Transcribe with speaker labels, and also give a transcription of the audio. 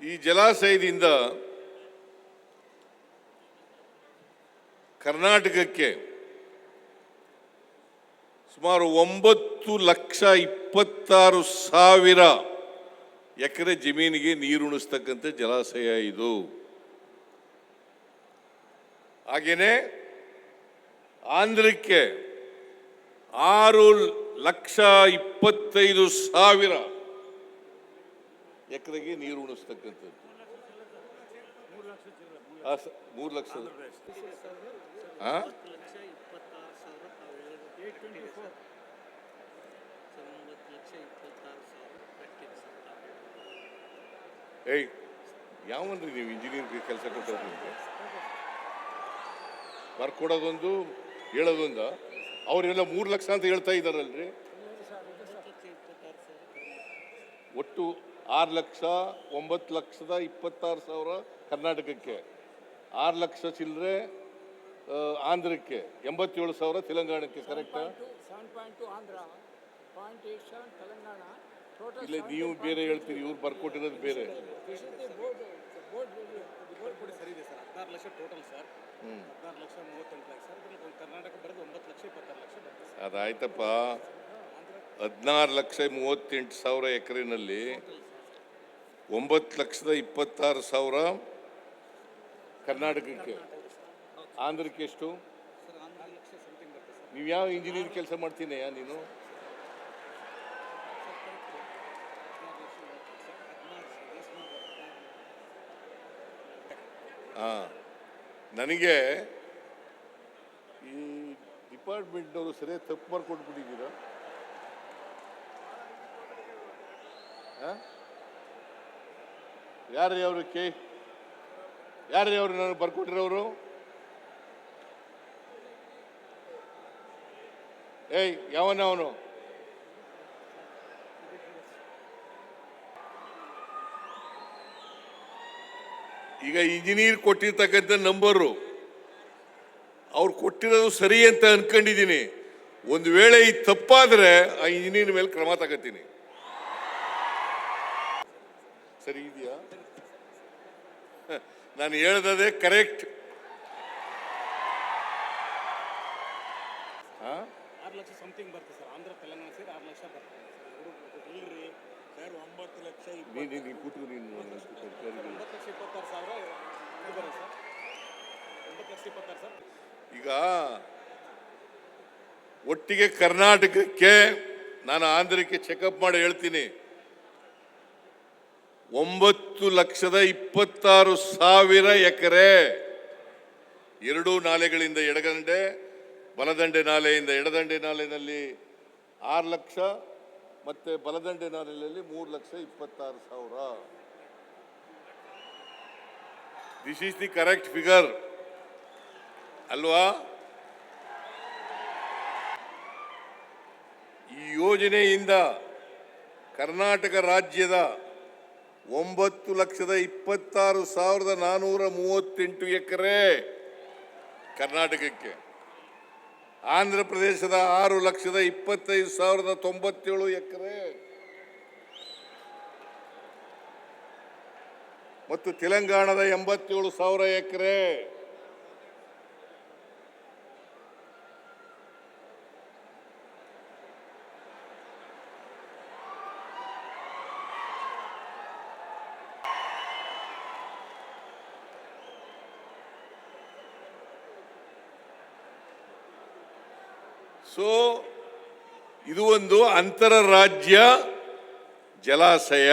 Speaker 1: ಈ ಜಲಾಶಯದಿಂದ ಕರ್ನಾಟಕಕ್ಕೆ ಸುಮಾರು ಒಂಬತ್ತು ಲಕ್ಷ ಇಪ್ಪತ್ತಾರು ಸಾವಿರ ಎಕರೆ ಜಮೀನಿಗೆ ನೀರುಣಿಸ್ತಕ್ಕಂಥ ಜಲಾಶಯ ಇದು. ಹಾಗೆಯೇ ಆಂಧ್ರಕ್ಕೆ ಆರು ಲಕ್ಷ ಇಪ್ಪತ್ತೈದು ಸಾವಿರ ಎಕರೆಗೆ ನೀರು ಉಣಿಸ್ತಕ್ಕಂಥದ್ದು. ಮೂರು ಲಕ್ಷ. ಏಯ್, ಯಾವನ್ರಿ ನೀವು ಇಂಜಿನಿಯರಿಂಗ್ ಕೆಲಸ ಕೊಟ್ಟಿರೋದು ನಿಮಗೆ? ಬರ್ಕೊಡೋದೊಂದು ಹೇಳೋದೊಂದ. ಅವರೆಲ್ಲ ಮೂರು ಲಕ್ಷ ಅಂತ ಹೇಳ್ತಾ ಇದ್ದಾರಲ್ರಿ? ಒಟ್ಟು ಆರು ಲಕ್ಷ ಒಂಬತ್ತು ಲಕ್ಷದ ಇಪ್ಪತ್ತಾರು ಸಾವಿರ ಕರ್ನಾಟಕಕ್ಕೆ. ಆರು ಲಕ್ಷ ಚಿಲ್ಲರೆ ಆಂಧ್ರಕ್ಕೆ. ಎಂಬತ್ತೇಳು ಸಾವಿರ ತೆಲಂಗಾಣಕ್ಕೆ ಕರೆಕ್ಟ್ ಇಲ್ಲ ನೀವು ಬೇರೆ ಹೇಳ್ತೀರಿ ಇವ್ರು ಬರ್ಕೊಟ್ಟಿರೋದು ಬೇರೆ. ಅದಾಯ್ತಪ್ಪ. ಹದಿನಾರು ಲಕ್ಷ ಮೂವತ್ತೆಂಟು ಸಾವಿರ ಎಕರೆನಲ್ಲಿ ಒಂಬತ್ತು ಲಕ್ಷದ ಇಪ್ಪತ್ತಾರು ಸಾವಿರ ಕರ್ನಾಟಕಕ್ಕೆ. ಆಂಧ್ರಕ್ಕೆ ಎಷ್ಟು?
Speaker 2: ಸರ್ ಸರ್
Speaker 1: ನೀವು ಯಾವ ಇಂಜಿನಿಯರ್ ಕೆಲಸ ಮಾಡ್ತೀನಯ್ಯ ನೀನು?
Speaker 2: ಸರ್
Speaker 1: ಹಾಂ. ನನಗೆ ಈ ಡಿಪಾರ್ಟ್ಮೆಂಟ್ನವರು ಸರಿಯಾಗಿ ತಪ್ಪು ಮಾಡ್ಕೊಟ್ಬಿಟ್ಟಿದ್ದೀರಾ? ಯಾರ್ರೀ ಅವರು ಕೆ? ಯಾರ್ರೀ ಅವರು ನನಗೆ ಬರ್ಕೊಟ್ಟಿರೋರು? ಏಯ್, ಯಾವನ ಅವನು? ಈಗ ಇಂಜಿನಿಯರ್ ಕೊಟ್ಟಿರ್ತಕ್ಕಂಥ ನಂಬರು ಅವ್ರು ಕೊಟ್ಟಿರೋದು ಸರಿ ಅಂತ ಅನ್ಕೊಂಡಿದ್ದೀನಿ. ಒಂದು ವೇಳೆ ಈ ತಪ್ಪಾದರೆ ಆ ಇಂಜಿನಿಯರ್ ಮೇಲೆ ಕ್ರಮ ತಗೋತೀನಿ. ಸರಿ, ಇದೆಯಾ? ನಾನು ಹೇಳ್ದದೇ ಕರೆಕ್ಟ್.
Speaker 2: ಆರು ಲಕ್ಷ ಸಮಥಿಂಗ್ ಬರ್ತದೆ ಸರ್. ಆಂಧ್ರ ತೆಲಂಗಾಣ ಸೇರಿ ಆರು ಲಕ್ಷ ಬರ್ತದೆ ಸರ್ ಇಲ್ರಿ ಸರ್ ಒಂಬತ್ತು ಲಕ್ಷ
Speaker 1: ನೀನು ಕೂತು ನೀನು
Speaker 2: ಒಂಬತ್ತು ಲಕ್ಷ ಇಪ್ಪತ್ತಾರು ಸಾವಿರ ಇದು ಸರ್. ಒಂಬತ್ತು ಲಕ್ಷ ಇಪ್ಪತ್ತಾರು ಸರ್
Speaker 1: ಈಗ ಒಟ್ಟಿಗೆ ಕರ್ನಾಟಕಕ್ಕೆ ನಾನು ಆಂಧ್ರಕ್ಕೆ ಚೆಕಪ್ ಮಾಡಿ ಹೇಳ್ತೀನಿ. ಒಂಬತ್ತು ಲಕ್ಷದ ಇಪ್ಪತ್ತಾರು ಸಾವಿರ ಎಕರೆ. ಎರಡೂ ನಾಲೆಗಳಿಂದ ಎಡಗಂಡೆ, ಬಲದಂಡೆ ನಾಲೆಯಿಂದ ಎಡದಂಡೆ ನಾಲೆಯಲ್ಲಿ ಆರು ಲಕ್ಷ ಮತ್ತೆ ಬಲದಂಡೆ ನಾಲೆಯಲ್ಲಿ ಮೂರು ಲಕ್ಷ ಇಪ್ಪತ್ತಾರು ಸಾವಿರ. This is the correct figure ಅಲ್ವಾ? ಈ ಯೋಜನೆಯಿಂದ ಕರ್ನಾಟಕ ರಾಜ್ಯದ ಒಂಬತ್ತು ಲಕ್ಷದ ಇಪ್ಪತ್ತಾರು ಸಾವಿರದ ನಾನೂರ ಮೂವತ್ತೆಂಟು ಎಕರೆ ಕರ್ನಾಟಕಕ್ಕೆ. ಆಂಧ್ರ ಪ್ರದೇಶದ ಆರು ಲಕ್ಷದ ಇಪ್ಪತ್ತೈದು ಸಾವಿರದ ತೊಂಬತ್ತೇಳು ಎಕರೆ. ಮತ್ತು ತೆಲಂಗಾಣದ ಎಂಬತ್ತೇಳು ಸಾವಿರ ಎಕರೆ. ಸೊ ಇದು ಒಂದು ಅಂತರರಾಜ್ಯ ಜಲಾಶಯ.